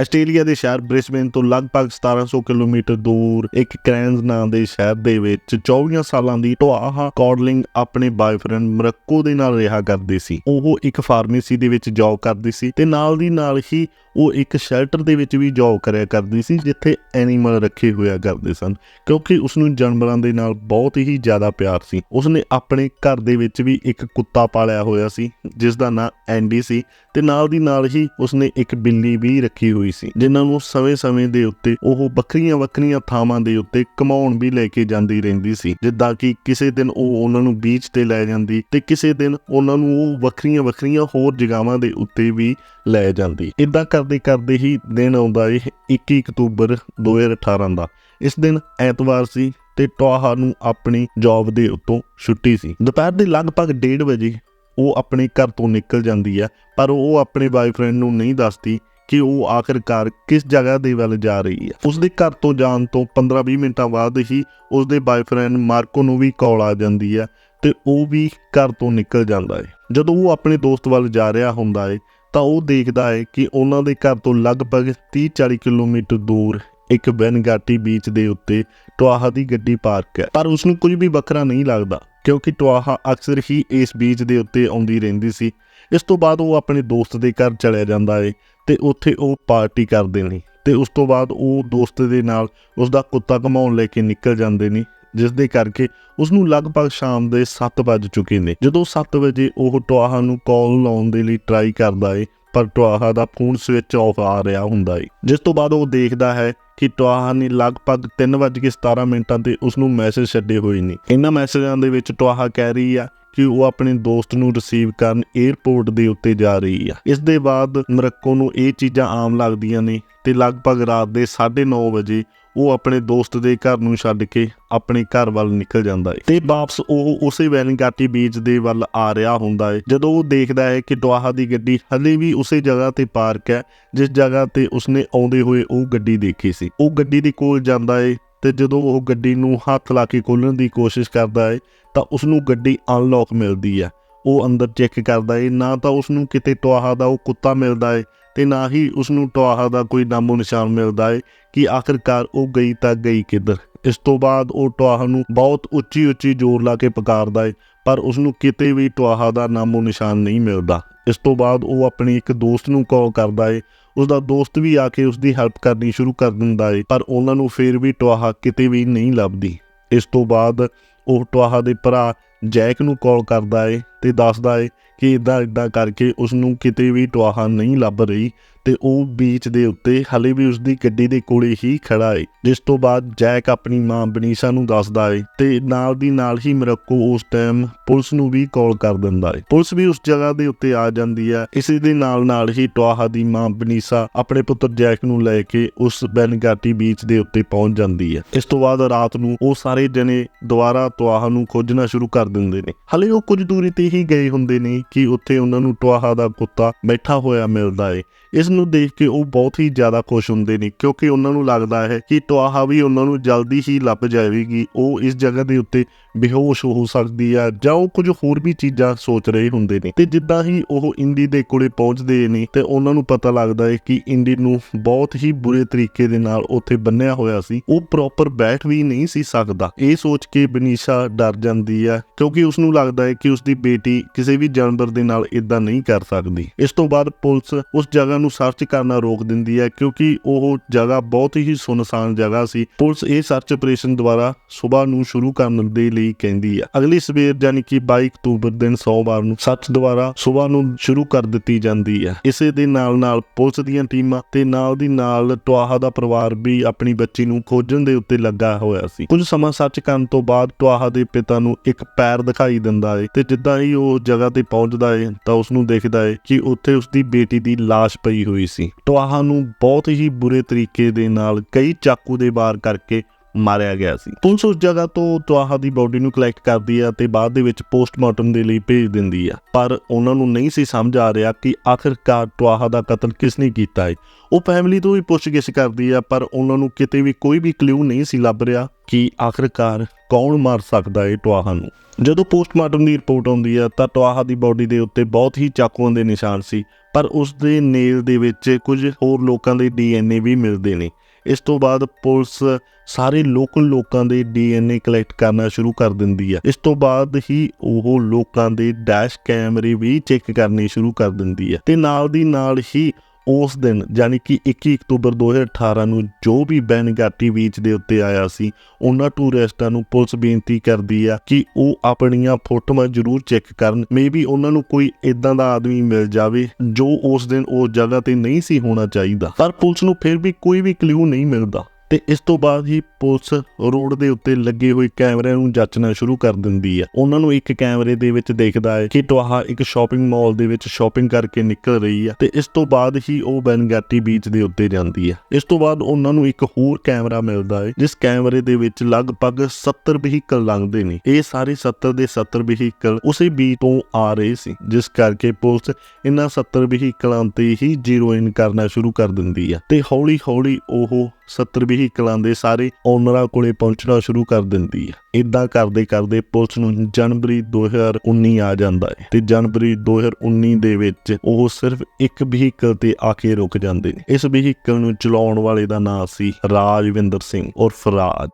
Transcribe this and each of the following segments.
Australia ਦੇ ਸ਼ਹਿਰ Brisbane ਤੋਂ ਲਗਭਗ 1700 ਕਿਲੋਮੀਟਰ ਦੂਰ ਇੱਕ ਕ੍ਰੈਨਜ਼ ਨਾਂ ਦੇ ਸ਼ਹਿਰ ਦੇ ਵਿੱਚ 24 ਸਾਲਾਂ ਦੀ ਟੋਆਹਾ ਕੌਡਲਿੰਗ ਆਪਣੇ ਬਾয়ਫ੍ਰੈਂਡ ਮਰੱਕੋ ਦੇ ਨਾਲ ਰਿਹਾ ਕਰਦੀ ਸੀ। ਉਹ ਇੱਕ ਫਾਰਮੇਸੀ ਦੇ ਵਿੱਚ ਜੌਬ ਕਰਦੀ ਸੀ ਤੇ ਨਾਲ ਦੀ ਨਾਲ ਹੀ ਉਹ ਇੱਕ ਸ਼ੈਲਟਰ ਦੇ ਵਿੱਚ ਵੀ ਜੌਬ ਕਰਿਆ ਕਰਦੀ ਸੀ, ਜਿੱਥੇ ਐਨੀਮਲ ਰੱਖੇ ਹੋਇਆ ਕਰਦੇ ਸਨ, ਕਿਉਂਕਿ ਉਸ ਨੂੰ ਜਾਨਵਰਾਂ ਦੇ ਨਾਲ ਬਹੁਤ ਹੀ ਜ਼ਿਆਦਾ ਪਿਆਰ ਸੀ। ਉਸਨੇ ਆਪਣੇ ਘਰ ਦੇ ਵਿੱਚ ਵੀ ਇੱਕ ਕੁੱਤਾ ਪਾਲਿਆ ਹੋਇਆ ਸੀ ਜਿਸ ਦਾ ਨਾਂ ਐਂਡੀ ਸੀ, ਤੇ ਨਾਲ ਦੀ ਨਾਲ ਹੀ ਉਸਨੇ ਇੱਕ ਬਿੱਲੀ ਵੀ ਰੱਖੀ ਹੋਈ ਸੀ, ਜਿਨ੍ਹਾਂ ਨੂੰ ਸਮੇਂ-ਸਮੇਂ ਦੇ ਉੱਤੇ ਉਹ ਵੱਖਰੀਆਂ-ਵੱਖਰੀਆਂ ਥਾਵਾਂ ਦੇ ਉੱਤੇ ਕਮਾਉਣ ਵੀ ਲੈ ਕੇ ਜਾਂਦੀ ਰਹਿੰਦੀ ਸੀ, ਜਿੱਦਾਂ ਕਿ ਕਿਸੇ ਦਿਨ ਉਹ ਉਹਨਾਂ ਨੂੰ ਬੀਚ ਤੇ ਲੈ ਜਾਂਦੀ ਤੇ ਕਿਸੇ ਦਿਨ ਉਹਨਾਂ ਨੂੰ ਉਹ ਵੱਖਰੀਆਂ-ਵੱਖਰੀਆਂ ਹੋਰ ਜਗ੍ਹਾਵਾਂ ਦੇ ਉੱਤੇ ਵੀ ਲੈ ਜਾਂਦੀ। ਇਦਾਂ ਕਰਦੇ ਕਰਦੇ ਹੀ ਦਿਨ ਆਉਂਦਾ ਇਹ 21 ਅਕਤੂਬਰ 2018 ਦਾ। ਇਸ ਦਿਨ ਐਤਵਾਰ ਸੀ ਤੇ ਟੋਹਾ ਨੂੰ ਆਪਣੀ ਜੌਬ ਦੇ ਉੱਤੋਂ ਛੁੱਟੀ ਸੀ। ਦੁਪਹਿਰ ਦੇ ਲਗਭਗ 1:30 ਵਜੇ ਉਹ ਆਪਣੇ ਘਰ ਤੋਂ ਨਿਕਲ ਜਾਂਦੀ ਹੈ, ਪਰ ਉਹ ਆਪਣੇ ਬਾয়ਫ੍ਰੈਂਡ ਨੂੰ ਨਹੀਂ ਦੱਸਦੀ ਕਿ ਉਹ ਆਖਰਕਾਰ ਕਿਸ ਜਗ੍ਹਾ ਦੇ ਵੱਲ ਜਾ ਰਹੀ ਹੈ। ਉਸ ਦੇ ਘਰ ਤੋਂ ਜਾਣ ਤੋਂ 15-20 ਮਿੰਟਾਂ ਬਾਅਦ ਹੀ ਉਸ ਦੇ ਬਾয়ਫ੍ਰੈਂਡ ਮਾਰਕੋ ਨੂੰ ਵੀ ਕਾਲ ਆ ਜਾਂਦੀ ਹੈ ਤੇ ਉਹ ਵੀ ਘਰ ਤੋਂ ਨਿਕਲ ਜਾਂਦਾ ਹੈ। ਜਦੋਂ ਉਹ ਆਪਣੇ ਦੋਸਤ ਵੱਲ ਜਾ ਰਿਹਾ ਹੁੰਦਾ ਹੈ ਤਾਂ ਉਹ ਦੇਖਦਾ ਹੈ ਕਿ ਉਹਨਾਂ ਦੇ ਘਰ ਤੋਂ ਲਗਭਗ 30-40 ਕਿਲੋਮੀਟਰ ਦੂਰ ਇੱਕ ਬੈਨਗਾਟੀ ਬੀਚ ਦੇ ਉੱਤੇ ਟਵਾਹਾ ਦੀ ਗੱਡੀ ਪਾਰਕ ਹੈ। ਪਰ ਉਸ ਨੂੰ ਕੁਝ ਵੀ ਵੱਖਰਾ ਨਹੀਂ ਲੱਗਦਾ, ਕਿਉਂਕਿ ਟਵਾਹਾ ਅਕਸਰ ਹੀ ਇਸ ਬੀਚ ਦੇ ਉੱਤੇ ਆਉਂਦੀ ਰਹਿੰਦੀ ਸੀ। ਇਸ ਤੋਂ ਬਾਅਦ ਉਹ ਆਪਣੇ ਦੋਸਤ ਦੇ ਘਰ ਚਲਿਆ ਜਾਂਦਾ ਹੈ ਤੇ ਉੱਥੇ ਉਹ ਪਾਰਟੀ ਕਰਦੇ ਨੇ ਤੇ ਉਸ ਤੋਂ ਬਾਅਦ ਉਹ ਦੋਸਤ ਦੇ ਨਾਲ ਉਸ ਦਾ ਕੁੱਤਾ ਘਮਾਉਣ ਲੈ ਕੇ ਨਿਕਲ ਜਾਂਦੇ ਨੇ ਜਿਸ ਦੇ ਕਰਕੇ ਉਸ ਨੂੰ ਲਗਭਗ ਸ਼ਾਮ ਦੇ 7 ਵੱਜ ਚੁੱਕੇ ਨੇ। ਜਦੋਂ 7 ਵਜੇ ਉਹ ਟਵਾਹਾ ਨੂੰ ਕਾਲ ਲਾਉਣ ਦੇ ਲਈ ਟਰਾਈ ਕਰਦਾ ਏ, ਪਰ ਟਵਾਹਾ ਦਾ ਫੋਨ ਸਵਿਚ ਆਫ ਆ ਰਿਹਾ ਹੁੰਦਾ ਏ। ਜਿਸ ਤੋਂ ਬਾਅਦ ਉਹ ਦੇਖਦਾ ਹੈ ਕਿ ਟਵਾਹਾ ਨੇ ਲਗਭਗ 3:17 ਮਿੰਟਾਂ ਤੇ ਉਸ ਨੂੰ ਮੈਸੇਜ ਛੱਡੇ ਹੋਏ ਨੇ। ਇਹਨਾਂ ਮੈਸੇਜਾਂ ਦੇ ਵਿੱਚ ਟਵਾਹਾ ਕਹਿ ਰਹੀ ਆ ਕਿ ਉਹ ਆਪਣੇ ਦੋਸਤ ਨੂੰ ਰਿਸੀਵ ਕਰਨ 에ਅਰਪੋਰਟ ਦੇ ਉੱਤੇ ਜਾ ਰਹੀ ਆ। ਇਸ ਦੇ ਬਾਅਦ ਮਰੱਕੋ ਨੂੰ ਇਹ ਚੀਜ਼ਾਂ ਆਮ ਲੱਗਦੀਆਂ ਨੇ ਤੇ ਲਗਭਗ ਰਾਤ ਦੇ 9:30 ਵਜੇ ਉਹ ਆਪਣੇ ਦੋਸਤ ਦੇ ਘਰ ਨੂੰ ਛੱਡ ਕੇ ਆਪਣੇ ਘਰ ਵੱਲ ਨਿਕਲ ਜਾਂਦਾ ਹੈ ਤੇ ਵਾਪਸ ਉਹ ਉਸੇ ਵੈਨਗਾਟੀ ਬੀਚ ਦੇ ਵੱਲ ਆ ਰਿਹਾ ਹੁੰਦਾ ਹੈ ਜਦੋਂ ਉਹ ਦੇਖਦਾ ਹੈ ਕਿ ਟਵਾਹਾ ਦੀ ਗੱਡੀ ਹਲੇ ਵੀ ਉਸੇ ਜਗ੍ਹਾ ਤੇ ਪਾਰਕ ਹੈ, ਜਿਸ ਜਗ੍ਹਾ ਤੇ ਉਸਨੇ ਆਉਂਦੇ ਹੋਏ ਉਹ ਗੱਡੀ ਦੇਖੀ ਸੀ। ਉਹ ਗੱਡੀ ਦੇ ਕੋਲ ਜਾਂਦਾ ਹੈ ਤੇ ਜਦੋਂ ਉਹ ਗੱਡੀ ਨੂੰ ਹੱਥ ਲਾ ਕੇ ਖੋਲਣ ਦੀ ਕੋਸ਼ਿਸ਼ ਕਰਦਾ ਹੈ ਤਾਂ ਉਸ ਨੂੰ ਗੱਡੀ ਅਨਲੌਕ ਮਿਲਦੀ ਹੈ। ਉਹ ਅੰਦਰ ਚੈੱਕ ਕਰਦਾ ਹੈ ਨਾ ਤਾਂ ਉਸ ਨੂੰ ਕਿਤੇ ਟਵਾਹਾ ਦਾ ਉਹ ਕੁੱਤਾ ਮਿਲਦਾ ਹੈ ਤੇ ਨਾ ਹੀ ਉਸ ਨੂੰ ਟਵਾਹਾ ਦਾ ਕੋਈ ਨਾਮੋ ਨਿਸ਼ਾਨ ਮਿਲਦਾ ਹੈ ਕਿ ਆਖਰਕਾਰ ਉਹ ਗਈ ਤਾਂ ਗਈ ਕਿੱਧਰ? ਇਸ ਤੋਂ ਬਾਅਦ ਉਹ ਟਵਾਹਾ ਨੂੰ ਬਹੁਤ ਉੱਚੀ ਉੱਚੀ ਜ਼ੋਰ ਲਾ ਕੇ ਪੁਕਾਰਦਾ ਹੈ ਪਰ ਉਸ ਨੂੰ ਕਿਤੇ ਵੀ ਟਵਾਹਾ ਦਾ ਨਾਮੋ ਨਿਸ਼ਾਨ ਨਹੀਂ ਮਿਲਦਾ। ਇਸ ਤੋਂ ਬਾਅਦ ਉਹ ਆਪਣੀ ਇੱਕ ਦੋਸਤ ਨੂੰ ਕਾਲ ਕਰਦਾ ਏ। ਉਸ ਦਾ ਦੋਸਤ ਵੀ ਆ ਕੇ ਉਸ ਦੀ ਹੈਲਪ ਕਰਨੀ ਸ਼ੁਰੂ ਕਰ ਦਿੰਦਾ ਏ, ਪਰ ਉਹਨਾਂ ਨੂੰ ਫੇਰ ਵੀ ਟਵਾਹਾ ਕਿਤੇ ਵੀ ਨਹੀਂ ਲੱਭਦੀ। ਇਸ ਤੋਂ ਬਾਅਦ ਉਹ ਟਵਾਹਾ ਦੇ ਭਰਾ ਜੈਕ ਨੂੰ ਕਾਲ ਕਰਦਾ ਏ ਤੇ ਦੱਸਦਾ ਏ ਕਿ ਇਦਾਂ ਇਦਾਂ ਕਰਕੇ ਉਸ ਨੂੰ ਕਿਤੇ ਵੀ ਟਵਾਹਾ ਨਹੀਂ ਲੱਭ ਰਹੀ। ਤੇ ਉਹ ਬੀਚ ਦੇ ਉੱਤੇ ਹਲੇ ਵੀ ਉਸ ਦੀ ਗੱਡੀ ਦੇ ਕੋਲੇ ਹੀ ਖੜਾ ਏ, ਜਿਸ ਤੋਂ ਬਾਅਦ ਜੈਕ ਆਪਣੀ ਮਾਂ ਬਨੀਸ਼ਾ ਨੂੰ ਦੱਸਦਾ ਏ ਤੇ ਨਾਲ ਦੀ ਨਾਲ ਹੀ ਮਰੱਕੋ ਉਸ ਟਾਈਮ ਪੁਲਿਸ ਨੂੰ ਵੀ ਕਾਲ ਕਰ ਦਿੰਦਾ ਏ। ਪੁਲਿਸ ਵੀ ਉਸ ਜਗ੍ਹਾ ਦੇ ਉੱਤੇ ਆ ਜਾਂਦੀ ਹੈ, ਇਸੇ ਦੇ ਨਾਲ ਨਾਲ ਹੀ ਟਵਾਹਾ ਦੀ ਮਾਂ ਬਨੀਸ਼ਾ ਆਪਣੇ ਪੁੱਤਰ ਜੈਕ ਨੂੰ ਲੈ ਕੇ ਉਸ ਬੈਨਗਾਟੀ ਬੀਚ ਦੇ ਉੱਤੇ ਪਹੁੰਚ ਜਾਂਦੀ ਹੈ। ਇਸ ਤੋਂ ਬਾਅਦ ਰਾਤ ਨੂੰ ਉਹ ਸਾਰੇ ਜਣੇ ਦੁਬਾਰਾ ਟਵਾਹਾ ਨੂੰ ਖੋਜਣਾ ਸ਼ੁਰੂ ਕਰ ਦਿੰਦੇ ਨੇ। ਹਲੇ ਉਹ ਕੁਝ ਦੂਰੀ ਤੇ ਹੀ ਗਏ ਹੁੰਦੇ ਨੇ ਕਿ ਉੱਥੇ ਉਹਨਾਂ ਨੂੰ ਟਵਾਹਾ ਦਾ ਕੁੱਤਾ ਬੈਠਾ ਹੋਇਆ ਮਿਲਦਾ ਏ। ਇਸ ਨੂੰ ਦੇਖ ਕੇ ਉਹ ਬਹੁਤ ਹੀ ਜ਼ਿਆਦਾ ਖੁਸ਼ ਹੁੰਦੇ ਨੇ, ਕਿਉਂਕਿ ਉਹਨਾਂ ਨੂੰ ਲੱਗਦਾ ਹੈ ਕਿ ਟਵਾਹਾ ਵੀ ਉਹਨਾਂ ਨੂੰ ਜਲਦੀ ਹੀ ਲੱਭ ਜਾਵੇਗੀ, ਉਹ ਇਸ ਜਗ੍ਹਾ ਦੇ ਉੱਤੇ ਬੇਹੋਸ਼ ਹੋ ਸਕਦੀ ਆ ਜਾਂ ਉਹ ਕੁਝ ਹੋਰ ਵੀ ਚੀਜ਼ਾਂ ਸੋਚ ਰਹੇ ਹੁੰਦੇ ਨੇ। ਤੇ ਜਿੱਦਾਂ ਹੀ ਉਹ ਇੰਡੀ ਦੇ ਕੋਲੇ ਪਹੁੰਚਦੇ ਨੇ, ਤੇ ਉਹਨਾਂ ਨੂੰ ਪਤਾ ਲੱਗਦਾ ਹੈ ਕਿ ਇੰਡੀ ਨੂੰ ਬਹੁਤ ਹੀ ਬੁਰੇ ਤਰੀਕੇ ਦੇ ਨਾਲ ਉੱਥੇ ਬੰਨਿਆ ਹੋਇਆ ਸੀ, ਉਹ ਪ੍ਰੋਪਰ ਬੈਠ ਵੀ ਨਹੀਂ ਸੀ ਸਕਦਾ। ਇਹ ਸੋਚ ਕੇ ਬਨੀਸ਼ਾ ਡਰ ਜਾਂਦੀ ਆ, ਕਿਉਂਕਿ ਉਸ ਨੂੰ ਲੱਗਦਾ ਹੈ ਕਿ ਉਸ ਦੀ ਬੇਟੀ ਕਿਸੇ ਵੀ ਜਾਨਵਰ ਦੇ ਨਾਲ ਇਦਾਂ ਨਹੀਂ ਕਰ ਸਕਦੀ। ਇਸ ਤੋਂ ਬਾਅਦ ਪੁਲਿਸ ਉਸ ਜਗ੍ਹਾ ਨੂੰ ਸਰਚ ਕਰਨਾ ਰੋਕ ਦਿੰਦੀ ਹੈ, ਕਿਉਂਕਿ ਉਹ ਜਗ੍ਹਾ ਬਹੁਤ ਹੀ ਸੁਨਸਾਨ ਜਗ੍ਹਾ ਸੀ। ਪੁਲਿਸ ਇਹ ਸਰਚ ਆਪਰੇਸ਼ਨ ਦੁਆਰਾ ਸਵੇਰ ਨੂੰ ਸ਼ੁਰੂ ਕਰਨ ਦੇ ਲਈ ਕਹਿੰਦੀ ਹੈ। ਅਗਲੀ ਸਵੇਰ ਯਾਨੀ ਕਿ 22 ਅਕਤੂਬਰ ਦਿਨ ਸੋਮਵਾਰ ਨੂੰ ਸਰਚ ਦੁਆਰਾ ਸਵੇਰ ਨੂੰ ਸ਼ੁਰੂ ਕਰ ਦਿੱਤੀ ਜਾਂਦੀ ਹੈ। ਇਸੇ ਦੇ ਨਾਲ ਨਾਲ ਪੁਲਿਸ ਦੀਆਂ ਟੀਮਾਂ ਤੇ ਨਾਲ ਦੀ ਨਾਲ ਟਵਾਹਾ ਦਾ ਪਰਿਵਾਰ ਵੀ ਆਪਣੀ ਬੱਚੀ ਨੂੰ ਖੋਜਣ ਦੇ ਉੱਤੇ ਲੱਗਾ ਹੋਇਆ ਸੀ। ਕੁਝ ਸਮਾਂ ਸਰਚ ਕਰਨ ਤੋਂ ਬਾਅਦ ਟਵਾਹਾ ਦੇ ਪਿਤਾ ਨੂੰ ਇੱਕ ਪੈਰ ਦਿਖਾਈ ਦਿੰਦਾ ਏ ਤੇ ਜਿੱਦਾਂ ਹੀ ਉਹ ਜਗ੍ਹਾ ਤੇ ਪਹੁੰਚਦਾ ਏ ਤਾਂ ਉਸ ਨੂੰ ਦੇਖਦਾ ਏ ਕਿ ਉੱਥੇ ਉਸ ਦੀ ਬੇਟੀ ਦੀ ਲਾਸ਼ ਪਈ ਹੋਈ ਸੀ। ਟਵਾਹਾ ਨੂੰ ਬਹੁਤ ਹੀ ਬੁਰੇ ਤਰੀਕੇ ਦੇ ਨਾਲ ਕਈ ਚਾਕੂ ਦੇ ਵਾਰ ਕਰਕੇ ਮਾਰਿਆ ਗਿਆ ਸੀ। ਪੁਲਿਸ ਉਸ ਜਗ੍ਹਾ ਤੋਂ ਟਵਾਹਾ ਦੀ ਬਾਡੀ ਨੂੰ ਕਲੈਕਟ ਕਰਦੀ ਆ ਤੇ ਬਾਅਦ ਦੇ ਵਿੱਚ ਪੋਸਟਮਾਰਟਮ ਦੇ ਲਈ ਭੇਜ ਦਿੰਦੀ ਆ ਪਰ ਉਹਨਾਂ ਨੂੰ ਨਹੀਂ ਸੀ ਸਮਝ ਆ ਰਿਹਾ ਕਿ ਆਖਿਰਕਾਰ ਟਵਾਹਾ ਦਾ ਕਤਲ ਕਿਸ ਨੇ ਕੀਤਾ ਹੈ। ਉਹ ਫੈਮਿਲੀ ਤੋਂ ਵੀ ਪੁੱਛਗਿੱਛ ਕਰਦੀ ਆ ਪਰ ਉਹਨਾਂ ਨੂੰ ਕਿਤੇ ਵੀ ਕੋਈ ਵੀ ਕਲੂ ਨਹੀਂ ਸੀ ਲੱਭ ਰਿਹਾ ਕਿ ਆਖਿਰਕਾਰ ਕੌਣ ਮਾਰ ਸਕਦਾ ਹੈ ਟਵਾਹਾ ਨੂੰ। ਜਦੋਂ ਪੋਸਟਮਾਰਟਮ ਦੀ ਰਿਪੋਰਟ ਆਉਂਦੀ ਆ ਤਾਂ ਟਵਾਹਾ ਦੀ ਬਾਡੀ ਦੇ ਉੱਤੇ ਬਹੁਤ ਹੀ ਚਾਕੂਆਂ ਦੇ ਨਿਸ਼ਾਨ ਸੀ। ਪਰ ਉਸ ਦੇ ਨੇਲ ਦੇ ਵਿੱਚ ਕੁਝ ਹੋਰ ਲੋਕਾਂ ਦੇ ਡੀਐਨਏ ਵੀ ਮਿਲਦੇ ਨੇ। ਇਸ ਤੋਂ ਬਾਅਦ ਪੁਲਿਸ ਸਾਰੇ ਲੋਕਲ ਲੋਕਾਂ ਦੇ ਡੀਐਨਏ ਕਲੈਕਟ ਕਰਨਾ ਸ਼ੁਰੂ ਕਰ ਦਿੰਦੀ ਹੈ ਇਸ ਤੋਂ ਬਾਅਦ ਹੀ ਉਹ ਲੋਕਾਂ ਦੇ ਡੈਸ਼ ਕੈਮਰੇ ਵੀ ਚੈੱਕ ਕਰਨੇ ਸ਼ੁਰੂ ਕਰ ਦਿੰਦੀ ਹੈ ਤੇ ਨਾਲ ਦੀ ਨਾਲ ਹੀ ਉਸ ਦਿਨ ਯਾਨੀ ਕਿ 21 ਅਕਤੂਬਰ 2018 ਨੂੰ ਜੋ ਵੀ ਬੈਨਗਾਟੀ ਬੀਚ ਦੇ ਉੱਤੇ ਆਇਆ ਸੀ, ਉਹਨਾਂ ਟੂਰਿਸਟਾਂ ਨੂੰ ਪੁਲਿਸ ਬੇਨਤੀ ਕਰਦੀ ਆ ਕਿ ਉਹ ਆਪਣੀਆਂ ਫੋਟੋਆਂ ਜ਼ਰੂਰ ਚੈੱਕ ਕਰਨ। ਮੇਬੀ ਉਹਨਾਂ ਨੂੰ ਕੋਈ ਇਦਾਂ ਦਾ ਆਦਮੀ ਮਿਲ ਜਾਵੇ ਜੋ ਉਸ ਦਿਨ ਉਸ ਜਗ੍ਹਾ ਤੇ ਨਹੀਂ ਸੀ ਹੋਣਾ ਚਾਹੀਦਾ। ਪਰ ਪੁਲਿਸ ਨੂੰ ਫਿਰ ਵੀ ਕੋਈ ਵੀ ਕਲੂ ਨਹੀਂ ਮਿਲਦਾ। ਤੇ ਇਸ ਤੋਂ ਬਾਅਦ ਹੀ ਪੁਲਿਸ ਰੋਡ ਦੇ ਉੱਤੇ ਲੱਗੇ ਹੋਏ ਕੈਮਰਿਆਂ ਨੂੰ ਜਾਂਚਣਾ ਸ਼ੁਰੂ ਕਰ ਦਿੰਦੀ ਹੈ। ਉਹਨਾਂ ਨੂੰ ਇੱਕ ਕੈਮਰੇ ਦੇ ਵਿੱਚ ਦੇਖਦਾ ਹੈ ਕਿ ਟਵਾਹਾ ਇੱਕ ਸ਼ਾਪਿੰਗ ਮਾਲ ਦੇ ਵਿੱਚ ਸ਼ਾਪਿੰਗ ਕਰਕੇ ਨਿਕਲ ਰਹੀ ਹੈ ਤੇ ਇਸ ਤੋਂ ਬਾਅਦ ਹੀ ਉਹ ਬੈਨਗਾਟੀ ਬੀਚ ਦੇ ਉੱਤੇ ਜਾਂਦੀ ਹੈ। ਇਸ ਤੋਂ ਬਾਅਦ ਉਹਨਾਂ ਨੂੰ ਇੱਕ ਹੋਰ ਕੈਮਰਾ ਮਿਲਦਾ ਹੈ, ਜਿਸ ਕੈਮਰੇ ਦੇ ਵਿੱਚ ਲਗਭਗ 70 ਵਹੀਕਲ ਲੰਘਦੇ ਨੇ। ਇਹ ਸਾਰੇ 70 ਦੇ 70 ਵਹੀਕਲ ਉਸੇ ਬੀਚ ਤੋਂ ਆ ਰਹੇ ਸੀ, ਜਿਸ ਕਰਕੇ ਪੁਲਿਸ ਇਹਨਾਂ 70 ਵਹੀਕਲਾਂ ਤੇ ਹੀ ਜ਼ੀਰੋ ਇਨ ਕਰਨਾ ਸ਼ੁਰੂ ਕਰ ਦਿੰਦੀ ਹੈ। ਤੇ ਹੌਲੀ ਹੌਲੀ ਉਹ 70 ਵਹੀਕਲਾਂ ਦੇ ਸਾਰੇ ਓਨਰਾਂ ਕੋਲੇ ਪਹੁੰਚਣਾ ਸ਼ੁਰੂ ਕਰ ਦਿੰਦੀ ਹੈ ਇਦਾਂ ਕਰਦੇ ਕਰਦੇ ਪੁਲਿਸ ਨੂੰ ਜਨਵਰੀ 2019 ਆ ਜਾਂਦਾ ਹੈ ਤੇ ਜਨਵਰੀ 2019 ਦੇ ਵਿੱਚ ਉਹ ਸਿਰਫ ਇੱਕ ਵਹੀਕਲ ਤੇ ਆ ਕੇ ਰੁਕ ਜਾਂਦੇ ਨੇ। ਇਸ ਵਹੀਕਲ ਨੂੰ ਚਲਾਉਣ ਵਾਲੇ ਦਾ ਨਾਮ ਸੀ ਰਾਜਵਿੰਦਰ ਸਿੰਘ ਉਰਫ ਰਾਜ।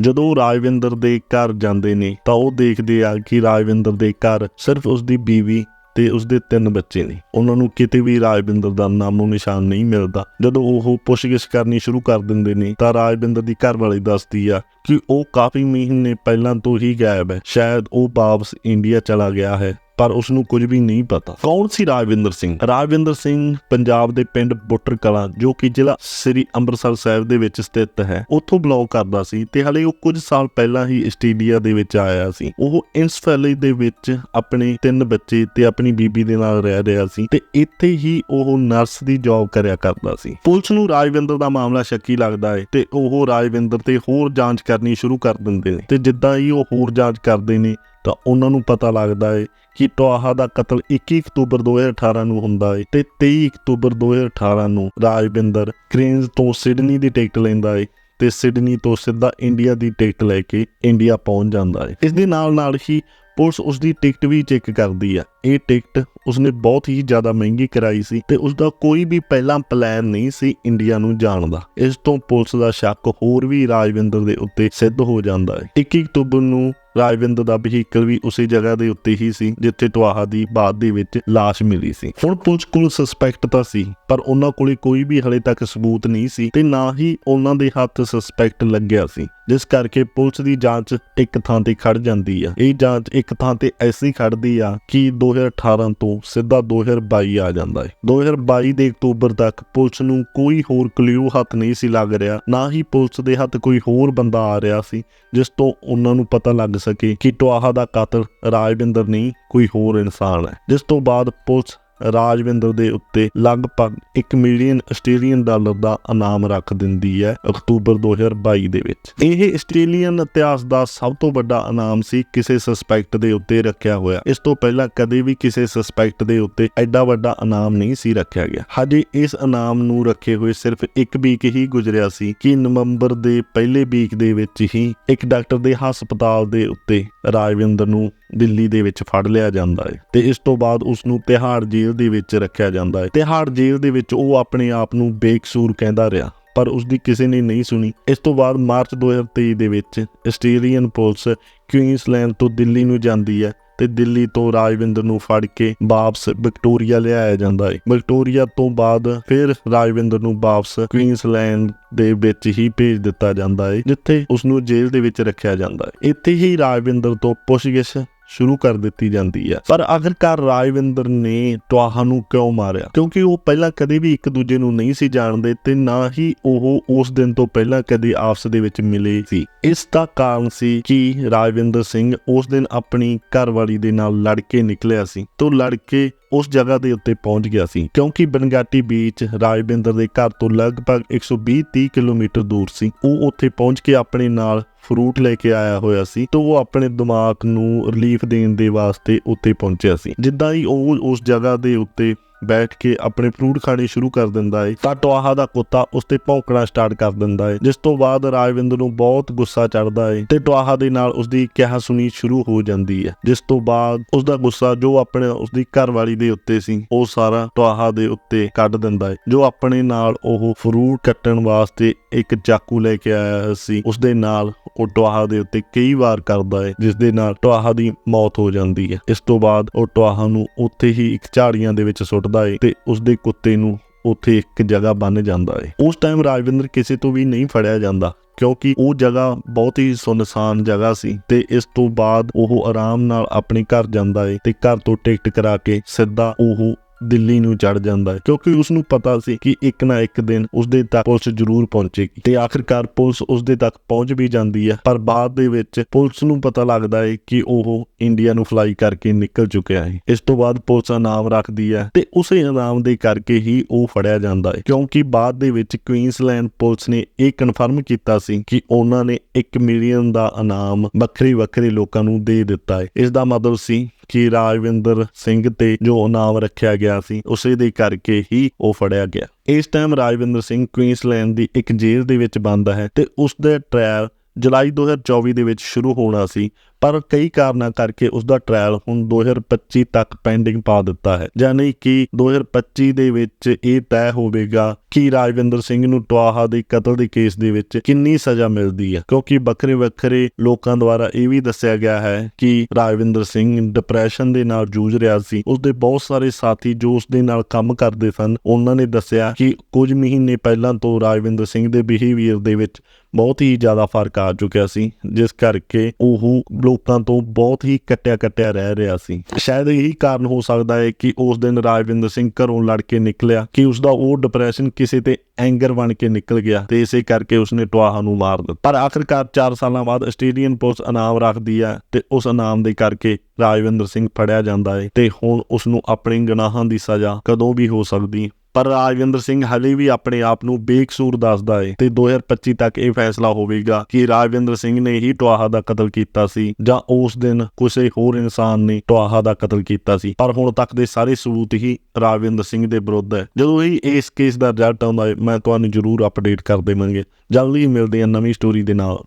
ਜਦੋਂ ਰਾਜਵਿੰਦਰ ਦੇ ਘਰ ਜਾਂਦੇ ਨੇ ਤਾਂ ਉਹ ਦੇਖਦੇ ਆ ਕਿ ਰਾਜਵਿੰਦਰ ਦੇ ਘਰ ਸਿਰਫ ਉਸ ਦੀ ਬੀਵੀ ਤੇ ਉਸਦੇ ਤਿੰਨ ਬੱਚੇ ਨੇ। ਉਹਨਾਂ ਨੂੰ ਕਿਤੇ ਵੀ ਰਾਜਵਿੰਦਰ ਦਾ ਨਾਮੋ ਨਿਸ਼ਾਨ ਨਹੀਂ ਮਿਲਦਾ। ਜਦੋਂ ਉਹ ਪੁੱਛਗਿੱਛ ਕਰਨੀ ਸ਼ੁਰੂ ਕਰ ਦਿੰਦੇ ਨੇ, ਤਾਂ ਰਾਜਵਿੰਦਰ ਦੀ ਘਰਵਾਲੀ ਦੱਸਦੀ ਆ ਕਿ ਉਹ ਕਾਫੀ ਮਹੀਨੇ ਪਹਿਲਾਂ ਤੋਂ ਹੀ ਗਾਇਬ ਹੈ। ਸ਼ਾਇਦ ਉਹ ਵਾਪਸ ਇੰਡੀਆ ਚਲਾ ਗਿਆ ਹੈ। ਪਰ ਉਸ ਨੂੰ ਕੁਝ ਵੀ ਨਹੀਂ ਪਤਾ। ਕੌਣ ਸੀ ਰਾਜਵਿੰਦਰ ਸਿੰਘ? ਰਾਜਵਿੰਦਰ ਸਿੰਘ ਪੰਜਾਬ ਦੇ ਪਿੰਡ ਬੁੱਟਰ ਕਲਾਂ, ਜੋ ਕਿ ਜ਼ਿਲ੍ਹਾ ਸ੍ਰੀ ਅੰਮ੍ਰਿਤਸਰ ਸਾਹਿਬ ਦੇ ਵਿੱਚ ਸਥਿਤ ਹੈ। ਉੱਥੋਂ ਬਲੌਗ ਕਰਦਾ ਸੀ ਤੇ ਹਲੇ ਉਹ ਕੁਝ ਸਾਲ ਪਹਿਲਾਂ ਹੀ ਆਸਟ੍ਰੇਲੀਆ ਦੇ ਵਿੱਚ ਆਇਆ ਸੀ। ਉਹ ਇੰਸ ਵੈਲੀ ਦੇ ਵਿੱਚ ਆਪਣੇ ਤਿੰਨ ਬੱਚੇ ਤੇ ਆਪਣੀ ਬੀਬੀ ਦੇ ਨਾਲ ਰਹਿ ਰਿਹਾ ਸੀ ਤੇ ਇੱਥੇ ਹੀ ਉਹ ਨਰਸ ਦੀ ਜੌਬ ਕਰਿਆ ਕਰਦਾ ਸੀ। ਪੁਲਿਸ ਨੂੰ ਰਾਜਵਿੰਦਰ ਦਾ ਮਾਮਲਾ ਸ਼ੱਕੀ ਲੱਗਦਾ ਹੈ ਤੇ ਉਹ ਰਾਜਵਿੰਦਰ ਤੇ ਹੋਰ ਜਾਂਚ ਕਰਨੀ ਸ਼ੁਰੂ ਕਰ ਦਿੰਦੇ ਨੇ ਤੇ ਜਿੱਦਾਂ ਹੀ ਉਹ ਹੋਰ ਜਾਂਚ ਕਰਦੇ ਨੇ ਤਾਂ ਉਹਨਾਂ ਨੂੰ ਪਤਾ ਲੱਗਦਾ ਹੈ ਕਿ ਟੋਆਹਾ ਦਾ ਕਤਲ 21 ਅਕਤੂਬਰ 2018 ਨੂੰ ਹੁੰਦਾ ਹੈ ਤੇ 23 ਅਕਤੂਬਰ 2018 ਨੂੰ ਰਾਜਵਿੰਦਰ ਕ੍ਰੇਨਸ ਤੋਂ ਸਿਡਨੀ ਦੀ ਟਿਕਟ ਲੈਂਦਾ ਹੈ ਤੇ ਸਿਡਨੀ ਤੋਂ ਸਿੱਧਾ ਇੰਡੀਆ ਦੀ ਟਿਕਟ ਲੈ ਕੇ ਇੰਡੀਆ ਪਹੁੰਚ ਜਾਂਦਾ ਹੈ ਇਸ ਦੇ ਨਾਲ ਨਾਲ ਹੀ ਪੁਲਿਸ ਉਸ ਦੀ ਟਿਕਟ ਵੀ ਚੈੱਕ ਕਰਦੀ ਆ। ਇਹ ਟਿਕਟ ਉਸਨੇ ਬਹੁਤ ਹੀ ਜ਼ਿਆਦਾ ਮਹਿੰਗੀ ਕਰਾਈ ਸੀ ਤੇ ਉਸ ਦਾ ਕੋਈ ਵੀ ਪਹਿਲਾਂ ਪਲਾਨ ਨਹੀਂ ਸੀ ਇੰਡੀਆ ਨੂੰ ਜਾਣ ਦਾ। ਇਸ ਤੋਂ ਪੁਲਿਸ ਦਾ ਸ਼ੱਕ ਹੋਰ ਵੀ ਰਾਜਵਿੰਦਰ ਦੇ ਉੱਤੇ ਸਿੱਧ ਹੋ ਜਾਂਦਾ ਹੈ। 21 ਅਕਤੂਬਰ ਨੂੰ ਰਾਜਵਿੰਦਰ ਦਾ ਵਹੀਕਲ ਵੀ ਉਸੇ ਜਗ੍ਹਾ ਦੇ ਉੱਤੇ ਹੀ ਸੀ, ਜਿੱਥੇ ਟਵਾਹਾ ਦੀ ਬਾਅਦ ਦੇ ਵਿੱਚ ਲਾਸ਼ ਮਿਲੀ ਸੀ। ਹੁਣ ਪੁਲਿਸ ਕੋਲ ਸਸਪੈਕਟ ਤਾਂ ਸੀ, ਪਰ ਉਹਨਾਂ ਕੋਲੇ ਕੋਈ ਵੀ ਹਲੇ ਤੱਕ ਸਬੂਤ ਨਹੀਂ ਸੀ ਤੇ ਨਾ ਹੀ ਉਹਨਾਂ ਦੇ ਹੱਥ ਸਸਪੈਕਟ ਲੱਗਿਆ ਸੀ। ਜਿਸ ਕਰਕੇ ਪੁਲਿਸ ਦੀ ਜਾਂਚ ਇੱਕ ਥਾਂ ਤੇ ਖੜ ਜਾਂਦੀ ਆ। ਇਹ ਜਾਂਚ ਇੱਕ ਥਾਂ ਤੇ ਐਸੀ ਖੜਦੀ ਆ ਕਿ 2018 ਤੋਂ ਸਿੱਧਾ 2022 ਆ ਜਾਂਦਾ ਹੈ। 2022 ਦੇ ਅਕਤੂਬਰ ਤੱਕ ਪੁਲਿਸ ਨੂੰ ਕੋਈ ਹੋਰ ਕਲੂ ਹੱਥ ਨਹੀਂ ਸੀ ਲੱਗ ਰਿਹਾ, ਨਾ ਹੀ ਪੁਲਿਸ ਦੇ ਹੱਥ ਕੋਈ ਹੋਰ ਬੰਦਾ ਆ ਰਿਹਾ ਸੀ, ਜਿਸ ਤੋਂ ਉਹਨਾਂ ਨੂੰ ਪਤਾ ਲੱਗ ਸਕੇ ਕਿ ਟਵਾਹਾ ਦਾ ਕਾਤਲ ਰਾਜਵਿੰਦਰ ਨਹੀਂ, ਕੋਈ ਹੋਰ ਇਨਸਾਨ ਹੈ। ਜਿਸ ਤੋਂ ਬਾਅਦ ਪੁਲਿਸ ਰਾਜਵਿੰਦਰ ਦੇ ਉੱਤੇ ਲਗਭਗ 1 ਮਿਲੀਅਨ ਆਸਟ੍ਰੇਲੀਅਨ ਡਾਲਰ ਦਾ ਇਨਾਮ ਰੱਖ ਦਿੰਦੀ ਹੈ ਅਕਤੂਬਰ 2022 ਦੇ ਵਿੱਚ। ਇਹ ਆਸਟ੍ਰੇਲੀਅਨ ਇਤਿਹਾਸ ਦਾ ਸਭ ਤੋਂ ਵੱਡਾ ਇਨਾਮ ਸੀ, ਕਿਸੇ ਸਸਪੈਕਟ ਦੇ ਉੱਤੇ ਰੱਖਿਆ ਹੋਇਆ। ਇਸ ਤੋਂ ਪਹਿਲਾਂ ਕਦੇ ਵੀ ਕਿਸੇ ਸਸਪੈਕਟ ਦੇ ਉੱਤੇ ਐਡਾ ਵੱਡਾ ਇਨਾਮ ਨਹੀਂ ਸੀ ਰੱਖਿਆ ਗਿਆ। ਹਜੇ ਇਸ ਇਨਾਮ ਨੂੰ ਰੱਖੇ ਹੋਏ ਸਿਰਫ ਇੱਕ ਵੀਕ ਹੀ ਗੁਜ਼ਰਿਆ ਸੀ ਕਿ ਨਵੰਬਰ ਦੇ ਪਹਿਲੇ ਵੀਕ ਦੇ ਵਿੱਚ ਹੀ ਇੱਕ ਡਾਕਟਰ ਦੇ ਹਸਪਤਾਲ ਦੇ ਉੱਤੇ ਰਾਜਵਿੰਦਰ ਨੂੰ ਦਿੱਲੀ ਦੇ ਵਿੱਚ ਫੜ ਲਿਆ ਜਾਂਦਾ ਹੈ ਤੇ ਇਸ ਤੋਂ ਬਾਅਦ ਉਸ ਨੂੰ ਤਿਹਾੜ ਜੇਲ੍ਹ ਦੇ ਵਿੱਚ ਰੱਖਿਆ ਜਾਂਦਾ ਹੈ। ਤਿਹਾੜ ਜੇਲ੍ਹ ਦੇ ਵਿੱਚ ਉਹ ਆਪਣੇ ਆਪ ਨੂੰ ਬੇਕਸੂਰ ਕਹਿੰਦਾ ਰਿਹਾ, ਪਰ ਉਸ ਦੀ ਕਿਸੇ ਨੇ ਨਹੀਂ ਸੁਣੀ। ਇਸ ਤੋਂ ਬਾਅਦ ਮਾਰਚ 2023 ਦੇ ਵਿੱਚ ਆਸਟ੍ਰੇਲੀਅਨ ਪੁਲਿਸ ਕੁਈਨਸਲੈਂਡ ਤੋਂ ਦਿੱਲੀ ਨੂੰ ਜਾਂਦੀ ਹੈ ਤੇ ਦਿੱਲੀ ਤੋਂ ਰਾਜਵਿੰਦਰ ਨੂੰ ਫੜ ਕੇ ਵਾਪਸ ਵਿਕਟੋਰੀਆ ਲਿਆਇਆ ਜਾਂਦਾ ਹੈ। ਵਿਕਟੋਰੀਆ ਤੋਂ ਬਾਅਦ ਫਿਰ ਰਾਜਵਿੰਦਰ ਨੂੰ ਵਾਪਸ ਕੁਈਨਸਲੈਂਡ ਦੇ ਵਿੱਚ ਹੀ ਭੇਜ ਦਿੱਤਾ ਜਾਂਦਾ ਹੈ, ਜਿੱਥੇ ਉਸ ਨੂੰ ਜੇਲ੍ਹ ਦੇ ਵਿੱਚ ਰੱਖਿਆ ਜਾਂਦਾ ਹੈ। ਇੱਥੇ ਹੀ ਰਾਜਵਿੰਦਰ ਤੋਂ ਪੁੱਛਗਿੱਛ ਸ਼ੁਰੂ ਕਰ ਦਿੱਤੀ ਜਾਂਦੀ ਹੈ ਪਰ ਆਖਿਰਕਾਰ ਰਾਜਵਿੰਦਰ ਨੇ ਟਵਾਹਾ ਨੂੰ ਕਿਉਂ ਮਾਰਿਆ? ਕਿਉਂਕਿ ਉਹ ਪਹਿਲਾਂ ਕਦੇ ਵੀ ਇੱਕ ਦੂਜੇ ਨੂੰ ਨਹੀਂ ਸੀ ਜਾਣਦੇ ਤੇ ਨਾ ਹੀ ਉਹ ਉਸ ਦਿਨ ਤੋਂ ਪਹਿਲਾਂ ਕਦੇ ਆਪਸ ਦੇ ਵਿੱਚ ਮਿਲੇ ਸੀ। ਇਸ ਦਾ ਕਾਰਨ ਸੀ ਕਿ ਰਾਜਵਿੰਦਰ ਸਿੰਘ ਉਸ ਦਿਨ ਆਪਣੀ ਘਰਵਾਲੀ ਦੇ ਨਾਲ ਲੜ ਕੇ ਨਿਕਲਿਆ ਸੀ ਤੋਂ ਲੜ ਕੇ ਉਸ ਜਗ੍ਹਾ ਦੇ ਉੱਤੇ ਪਹੁੰਚ ਗਿਆ ਸੀ। ਕਿਉਂਕਿ ਬਨਗਾਟੀ ਬੀਚ ਰਾਜਵਿੰਦਰ ਦੇ ਘਰ ਤੋਂ ਲਗਭਗ 120-30 ਕਿਲੋਮੀਟਰ ਦੂਰ ਸੀ। ਉਹ ਉੱਥੇ ਪਹੁੰਚ ਕੇ ਆਪਣੇ ਨਾਲ ਫਰੂਟ ਲੈ ਕੇ ਆਇਆ ਹੋਇਆ ਸੀ, ਤੋਂ ਉਹ ਆਪਣੇ ਦਿਮਾਗ ਨੂੰ ਰਿਲੀਫ ਦੇਣ ਦੇ ਵਾਸਤੇ ਉੱਥੇ ਪਹੁੰਚਿਆ ਸੀ। ਜਿੱਦਾਂ ਹੀ ਉਹ ਉਸ ਜਗ੍ਹਾ ਦੇ ਉੱਤੇ ਬੈਠ ਕੇ ਆਪਣੇ ਫਰੂਟ ਖਾਣੇ ਸ਼ੁਰੂ ਕਰ ਦਿੰਦਾ ਏ। ਤਾਂ ਟਵਾਹਾ ਦਾ ਕੁੱਤਾ ਉਸ ਤੇ ਭੌਂਕਣਾ ਸਟਾਰਟ ਕਰ ਦਿੰਦਾ ਹੈ ਜਿਸ ਤੋਂ ਬਾਅਦ ਰਾਜਵਿੰਦਰ ਨੂੰ ਬਹੁਤ ਗੁੱਸਾ ਚੜਦਾ ਹੈ ਤੇ ਟਵਾਹਾ ਦੇ ਨਾਲ ਉਸ ਦੀ ਕਿਹਾ ਸੁਣੀ ਸ਼ੁਰੂ ਹੋ ਜਾਂਦੀ ਹੈ ਜਿਸ ਤੋਂ ਬਾਅਦ ਉਸ ਦਾ ਗੁੱਸਾ ਜੋ ਆਪਣੇ ਉਸ ਦੀ ਘਰਵਾਲੀ ਦੇ ਉੱਤੇ ਸੀ, ਉਹ ਸਾਰਾ ਟਵਾਹਾ ਦੇ ਉੱਤੇ ਕੱਢ ਦਿੰਦਾ ਹੈ ਜੋ ਆਪਣੇ ਨਾਲ ਉਹ ਫਰੂਟ ਕੱਟਣ ਵਾਸਤੇ ਇੱਕ ਚਾਕੂ ਲੈ ਕੇ ਆਇਆ ਸੀ ਉਸ ਦੇ ਨਾਲ ਉਹ ਟਵਾਹਾ ਦੇ ਉੱਤੇ ਕਈ ਵਾਰ ਕਰਦਾ ਹੈ ਜਿਸ ਦੇ ਨਾਲ ਟਵਾਹਾ ਦੀ ਮੌਤ ਹੋ ਜਾਂਦੀ ਹੈ ਇਸ ਤੋਂ ਬਾਅਦ ਉਹ ਟਵਾਹਾ ਨੂੰ ਉੱਥੇ ਹੀ ਇੱਕ ਝਾੜੀਆਂ ਦੇ ਵਿੱਚ ਸੁੱਟਦਾ ਹੈ ਤੇ ਉਸ ਕੁੱਤੇ ਨੂੰ ਉੱਥੇ ਇੱਕ ਜਗ੍ਹਾ ਬੰਨ ਜਾਂਦਾ ਹੈ ਉਸ ਟਾਈਮ ਰਾਜਵਿੰਦਰ ਕਿਸੇ ਤੋਂ ਵੀ ਨਹੀਂ ਫੜਿਆ ਜਾਂਦਾ ਕਿਉਂਕਿ ਉਹ ਜਗ੍ਹਾ ਬਹੁਤ ਹੀ ਸੁਨਸਾਨ ਜਗ੍ਹਾ ਸੀ ਤੇ ਇਸ ਤੋਂ ਬਾਅਦ ਉਹ ਆਰਾਮ ਨਾਲ ਆਪਣੇ ਘਰ ਜਾਂਦਾ ਹੈ ਤੇ ਘਰ ਤੋਂ ਟਿਕਟ ਕਰਾ ਕੇ ਸਿੱਧਾ ਉਹ ਦਿੱਲੀ ਨੂੰ ਚੜ ਜਾਂਦਾ ਹੈ, ਕਿਉਂਕਿ ਉਸ ਨੂੰ ਪਤਾ ਸੀ ਕਿ ਇੱਕ ਨਾ ਇੱਕ ਦਿਨ ਉਸ ਦੇ ਤੱਕ ਪੁਲਿਸ ਜ਼ਰੂਰ ਪਹੁੰਚੇਗੀ ਤੇ ਆਖਿਰਕਾਰ ਪੁਲਿਸ ਉਸ ਦੇ ਤੱਕ ਪਹੁੰਚ ਵੀ ਜਾਂਦੀ ਹੈ, ਪਰ ਬਾਅਦ ਦੇ ਵਿੱਚ ਪੁਲਿਸ ਨੂੰ ਪਤਾ ਲੱਗਦਾ ਹੈ ਕਿ ਉਹ ਇੰਡੀਆ ਨੂੰ ਫਲਾਈ ਕਰਕੇ ਨਿਕਲ ਚੁੱਕਿਆ ਹੈ। ਇਸ ਤੋਂ ਬਾਅਦ ਪੁਲਿਸ ਇਨਾਮ ਰੱਖਦੀ ਹੈ ਤੇ ਉਸੇ ਇਨਾਮ ਦੇ ਕਰਕੇ ਹੀ ਉਹ ਫੜਿਆ ਜਾਂਦਾ ਹੈ, ਕਿਉਂਕਿ ਬਾਅਦ ਦੇ ਵਿੱਚ ਕੁਈਨਸਲੈਂਡ ਪੁਲਿਸ ਨੇ ਇਹ ਕਨਫਰਮ ਕੀਤਾ ਸੀ ਕਿ ਉਹਨਾਂ ਨੇ 1 ਮਿਲੀਅਨ ਦਾ ਇਨਾਮ ਵੱਖਰੇ ਵੱਖਰੇ ਲੋਕਾਂ ਨੂੰ ਦੇ ਦਿੱਤਾ ਹੈ। ਇਸ ਦਾ ਮਤਲਬ ਸੀ ਕਿ ਰਾਜਵਿੰਦਰ ਸਿੰਘ ਤੇ ਜੋ ਨਾਮ ਰੱਖਿਆ ਗਿਆ ਸੀ, ਉਸੇ ਦੇ ਕਰਕੇ ਹੀ ਉਹ ਫੜਿਆ ਗਿਆ। ਇਸ ਟਾਈਮ ਰਾਜਵਿੰਦਰ ਸਿੰਘ ਕੁਈਨਸਲੈਂਡ ਦੀ ਇੱਕ ਜੇਲ੍ਹ ਦੇ ਵਿੱਚ ਬੰਦ ਹੈ ਤੇ ਉਸ ਦਾ ਟ੍ਰਾਇਲ ਜੁਲਾਈ 2024 ਦੇ ਵਿੱਚ ਸ਼ੁਰੂ ਹੋਣਾ ਸੀ, ਪਰ ਕਈ ਕਾਰਨਾਂ ਕਰਕੇ ਉਸ ਦਾ ਟ੍ਰਾਇਲ ਹੁਣ 2025 ਤੱਕ ਪੈਂਡਿੰਗ ਪਾ ਦਿੱਤਾ ਹੈ। ਯਾਨੀ ਕਿ 2025 ਦੇ ਵਿੱਚ ਇਹ ਤੈਅ ਹੋਵੇਗਾ ਕਿ ਰਾਜਵਿੰਦਰ ਸਿੰਘ ਨੂੰ ਟਵਾਹਾ ਦੇ ਕਤਲ ਦੇ ਕੇਸ ਦੇ ਵਿੱਚ ਕਿੰਨੀ ਸਜ਼ਾ ਮਿਲਦੀ ਹੈ, ਕਿਉਂਕਿ ਵੱਖਰੇ ਵੱਖਰੇ ਲੋਕਾਂ ਦੁਆਰਾ ਇਹ ਵੀ ਦੱਸਿਆ ਗਿਆ ਹੈ ਕਿ ਰਾਜਵਿੰਦਰ ਸਿੰਘ ਡਿਪਰੈਸ਼ਨ ਦੇ ਨਾਲ ਜੂਝ ਰਿਹਾ ਸੀ। ਉਸ ਦੇ ਬਹੁਤ ਸਾਰੇ ਸਾਥੀ ਜੋ ਉਸ ਦੇ ਨਾਲ ਕੰਮ ਕਰਦੇ ਸਨ, ਉਹਨਾਂ ਨੇ ਦੱਸਿਆ ਕਿ ਕੁਝ ਮਹੀਨੇ ਪਹਿਲਾਂ ਤੋਂ ਰਾਜਵਿੰਦਰ ਸਿੰਘ ਦੇ ਬਿਹੇਵੀਅਰ ਦੇ ਵਿੱਚ ਬਹੁਤ ਹੀ ਜ਼ਿਆਦਾ ਫ਼ਰਕ ਆ ਚੁੱਕਿਆ ਸੀ, ਜਿਸ ਕਰਕੇ ਉਹ ਲੋਕਾਂ ਤੋਂ ਬਹੁਤ ਹੀ ਕੱਟਿਆ ਕੱਟਿਆ ਰਹਿ ਰਿਹਾ ਸੀ। ਸ਼ਾਇਦ ਇਹੀ ਕਾਰਨ ਹੋ ਸਕਦਾ ਹੈ ਕਿ ਉਸ ਦਿਨ ਰਾਜਵਿੰਦਰ ਸਿੰਘ ਘਰੋਂ ਲੜ ਕੇ ਨਿਕਲਿਆ, ਕਿ ਉਸ ਦਾ ਉਹ ਡਿਪਰੈਸ਼ਨ ਕਿਸੇ ਤੇ ਐਂਗਰ ਬਣ ਕੇ ਨਿਕਲ ਗਿਆ ਤੇ ਇਸੇ ਕਰਕੇ ਉਸਨੇ ਟਵਾਹਾ ਨੂੰ ਮਾਰ ਦਿੱਤਾ। ਪਰ ਆਖਿਰਕਾਰ 4 ਸਾਲਾਂ ਬਾਅਦ ਆਸਟ੍ਰੇਲੀਅਨ ਪੁਲਿਸ ਇਨਾਮ ਰੱਖਦੀ ਹੈ ਤੇ ਉਸ ਇਨਾਮ ਦੇ ਕਰਕੇ ਰਾਜਵਿੰਦਰ ਸਿੰਘ ਫੜਿਆ ਜਾਂਦਾ ਹੈ ਤੇ ਹੁਣ ਉਸ ਨੂੰ ਆਪਣੇ ਗੁਨਾਹਾਂ ਦੀ ਸਜ਼ਾ ਕਦੋਂ ਵੀ ਹੋ ਸਕਦੀ ਪਰ ਰਾਜਵਿੰਦਰ ਸਿੰਘ ਹਲੇ ਵੀ ਆਪਣੇ ਆਪ ਨੂੰ ਬੇਕਸੂਰ ਦੱਸਦਾ ਹੈ ਤੇ 2025 ਤੱਕ ਇਹ ਫੈਸਲਾ ਹੋਵੇਗਾ ਕਿ ਰਾਜਵਿੰਦਰ ਸਿੰਘ ਨੇ ਹੀ ਟਵਾਹਾ ਦਾ ਕਤਲ ਕੀਤਾ ਸੀ ਜਾਂ ਉਸ ਦਿਨ ਕਿਸੇ ਹੋਰ ਇਨਸਾਨ ਨੇ ਟਵਾਹਾ ਦਾ ਕਤਲ ਕੀਤਾ ਸੀ। ਪਰ ਹੁਣ ਤੱਕ ਦੇ ਸਾਰੇ ਸਬੂਤ ਹੀ ਰਾਜਵਿੰਦਰ ਸਿੰਘ ਦੇ ਵਿਰੁੱਧ ਹੈ। ਜਦੋਂ ਹੀ ਇਸ ਕੇਸ ਦਾ ਰਿਜ਼ਲਟ ਆਉਂਦਾ ਹੈ ਮੈਂ ਤੁਹਾਨੂੰ ਜ਼ਰੂਰ ਅਪਡੇਟ ਕਰ ਦੇਵਾਂਗੇ। ਜਲਦੀ ਹੀ ਮਿਲਦੇ ਹਾਂ ਨਵੀਂ ਸਟੋਰੀ ਦੇ ਨਾਲ।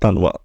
ਧੰਨਵਾਦ।